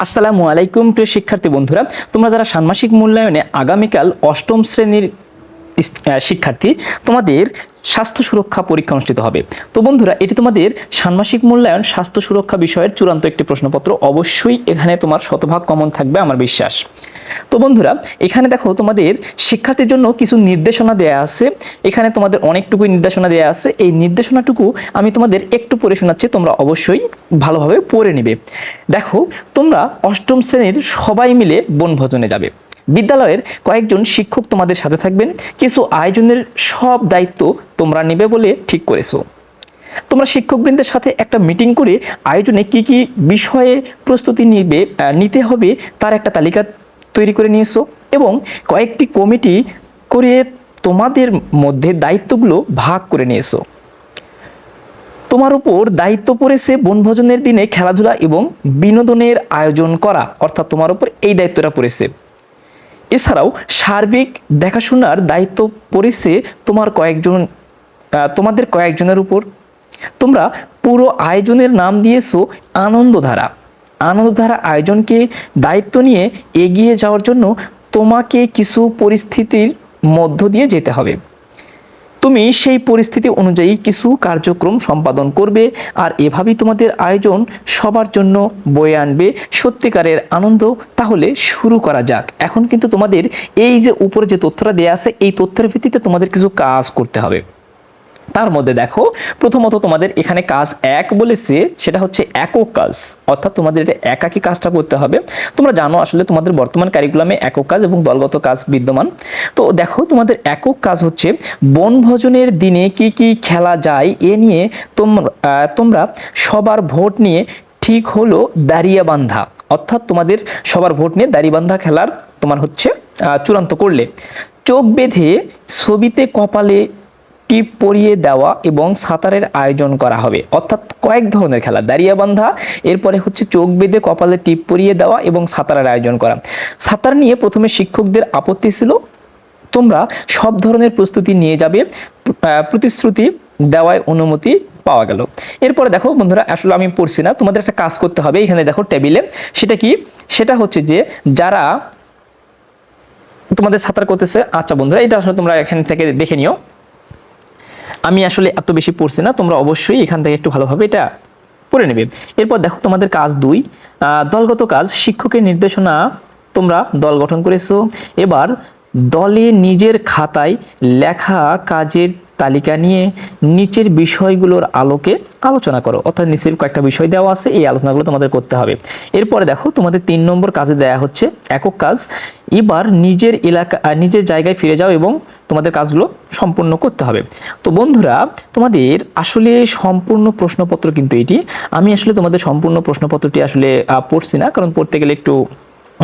আসসালামু আলাইকুম প্রিয় শিক্ষার্থী বন্ধুরা তোমরা যারা ষান্মাসিক মূল্যায়নে আগামীকাল অষ্টম শ্রেণির শিক্ষার্থী তোমাদের স্বাস্থ্য সুরক্ষা পরীক্ষা অনুষ্ঠিত হবে। তো বন্ধুরা, এটি তোমাদের ষান্মাসিক মূল্যায়ন স্বাস্থ্য সুরক্ষা বিষয়ের চূড়ান্ত একটি প্রশ্নপত্র। অবশ্যই এখানে তোমার শতভাগ কমন থাকবে আমার বিশ্বাস। তো বন্ধুরা, এখানে দেখো তোমাদের শিক্ষার্থীর জন্য কিছু নির্দেশনা দেয়া আছে। এখানে তোমাদের অনেকটুকুই নির্দেশনা দেয়া আছে। এই নির্দেশনাটুকু আমি তোমাদের একটু পড়ে শোনাচ্ছি, তোমরা অবশ্যই ভালোভাবে পড়ে নেবে। দেখো, তোমরা অষ্টম শ্রেণির সবাই মিলে বনভোজনে যাবে। বিদ্যালয়ের কয়েকজন শিক্ষক তোমাদের সাথে থাকবেন। কিছু আয়োজনের সব দায়িত্ব তোমরা নেবে বলে ঠিক করেছ। তোমরা শিক্ষকবৃন্দের সাথে একটা মিটিং করে আয়োজনে কি কি বিষয়ে প্রস্তুতি নিবে নিতে হবে তার একটা তালিকা তৈরি করে নিয়েছো এবং কয়েকটি কমিটি করে তোমাদের মধ্যে দায়িত্বগুলো ভাগ করে নিয়েছো। তোমার উপর দায়িত্ব পড়েছে বনভোজনের দিনে খেলাধুলা এবং বিনোদনের আয়োজন করা, অর্থাৎ তোমার উপর এই দায়িত্বটা পড়েছে। এছাড়াও সার্বিক দেখাশোনার দায়িত্ব পড়েছে তোমার কয়েকজন তোমাদের কয়েকজনের উপর। তোমরা পুরো আয়োজনের নাম দিয়েছ আনন্দধারা। আনন্দধারা আয়োজনকে দায়িত্ব নিয়ে এগিয়ে যাওয়ার জন্য তোমাকে কিছু পরিস্থিতির মধ্য দিয়ে যেতে হবে। তুমি সেই পরিস্থিতি অনুযায়ী কিছু কার্যক্রম সম্পাদন করবে আর এভাবেই তোমাদের আয়োজন সবার জন্য বয়ে আনবে। সত্যিকারের আনন্দ তাহলে শুরু করা যাক। এখন কিন্তু তোমাদের এই যে উপরে যে তথ্যটা দেওয়া আছে, এই তথ্যের ভিত্তিতে তোমাদের কিছু কাজ করতে হবে। তার মধ্যে দেখো, প্রথমত তোমাদের এখানে কাজ এক বলেছে, সেটা হচ্ছে একক কাজ। অর্থাৎ তোমাদের এটা একাকী কাজটা করতে হবে। তোমরা জানো আসলে তোমাদের বর্তমান কারিকুলামে একক কাজ এবং দলগত কাজ বিদ্যমান। তো দেখো, তোমাদের একক কাজ হচ্ছে বনভোজনের দিনে কি কি খেলা যায়, এ নিয়ে তোমরা তোমরা সবার ভোট নিয়ে ঠিক হলো দাঁড়িয়ে বান্ধা অর্থাৎ তোমাদের সবার ভোট নিয়ে দাঁড়িয়ে বান্ধা খেলার তোমার হচ্ছে চূড়ান্ত করলে। চোখ বেঁধে ছবিতে কপালে টিপ পরিয়ে দেওয়া এবং সাঁতারের আয়োজন করা হবে। অর্থাৎ কয়েক ধরনের খেলা। দাঁড়িয়ে বান্ধা এরপরে হচ্ছে চোখ বেঁধে কপালে টিপ পরিয়ে দেওয়া এবং সাঁতারের আয়োজন করা। সাঁতার নিয়ে প্রথমে শিক্ষকদের আপত্তি ছিল। তোমরা সব ধরনের প্রস্তুতি নিয়ে যাবে প্রতিশ্রুতি দেওয়ায় অনুমতি পাওয়া গেল। এরপরে দেখো বন্ধুরা, আসলে আমি পড়ছি না, তোমাদের একটা কাজ করতে হবে। এখানে দেখো টেবিলে, সেটা কি? সেটা হচ্ছে যে যারা তোমাদের সাঁতার করতেছে আচ্ছা বন্ধুরা, এটা আসলে তোমরা এখান থেকে দেখে নিও। আমি আসলে এত বেশি পড়ছি না, তোমরা অবশ্যই এখান থেকে একটু ভালোভাবে এটা পড়ে নেবে। এরপর দেখো তোমাদের কাজ দুই দলগত কাজ, শিক্ষকের নির্দেশনা তোমরা দল গঠন করেছ। এবার দলে নিজের খাতায় লেখা কাজের তালিকা নিয়ে নিচের বিষয়গুলোর আলোকে আলোচনা করো। অর্থাৎ নিচের কয়েকটা বিষয় দেওয়া আছে, এই আলোচনাগুলো তোমাদের করতে হবে। এরপরে দেখো, তোমাদের তিন নম্বর কাজে দেয়া হচ্ছে একক কাজ। এবার নিজের এলাকা নিজের জায়গায় ফিরে যাও এবং তোমাদের কাজগুলো সম্পূর্ণ করতে হবে। তো বন্ধুরা, তোমাদের আসলে সম্পূর্ণ প্রশ্নপত্র কিন্তু এটি। আমি আসলে তোমাদের সম্পূর্ণ প্রশ্নপত্রটি আসলে পড়ছি না, কারণ পড়তে গেলে একটু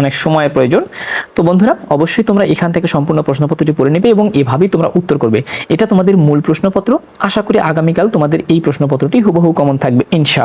অনেক সময় প্রয়োজন। তো বন্ধুরা, অবশ্যই তোমরা এখান থেকে সম্পূর্ণ প্রশ্নপত্রটি পড়ে নেবে এবং এভাবেই তোমরা উত্তর করবে। এটা তোমাদের মূল প্রশ্নপত্র। আশা করি আগামীকাল তোমাদের এই প্রশ্নপত্রটি হুবহু কমন থাকবে, ইনশা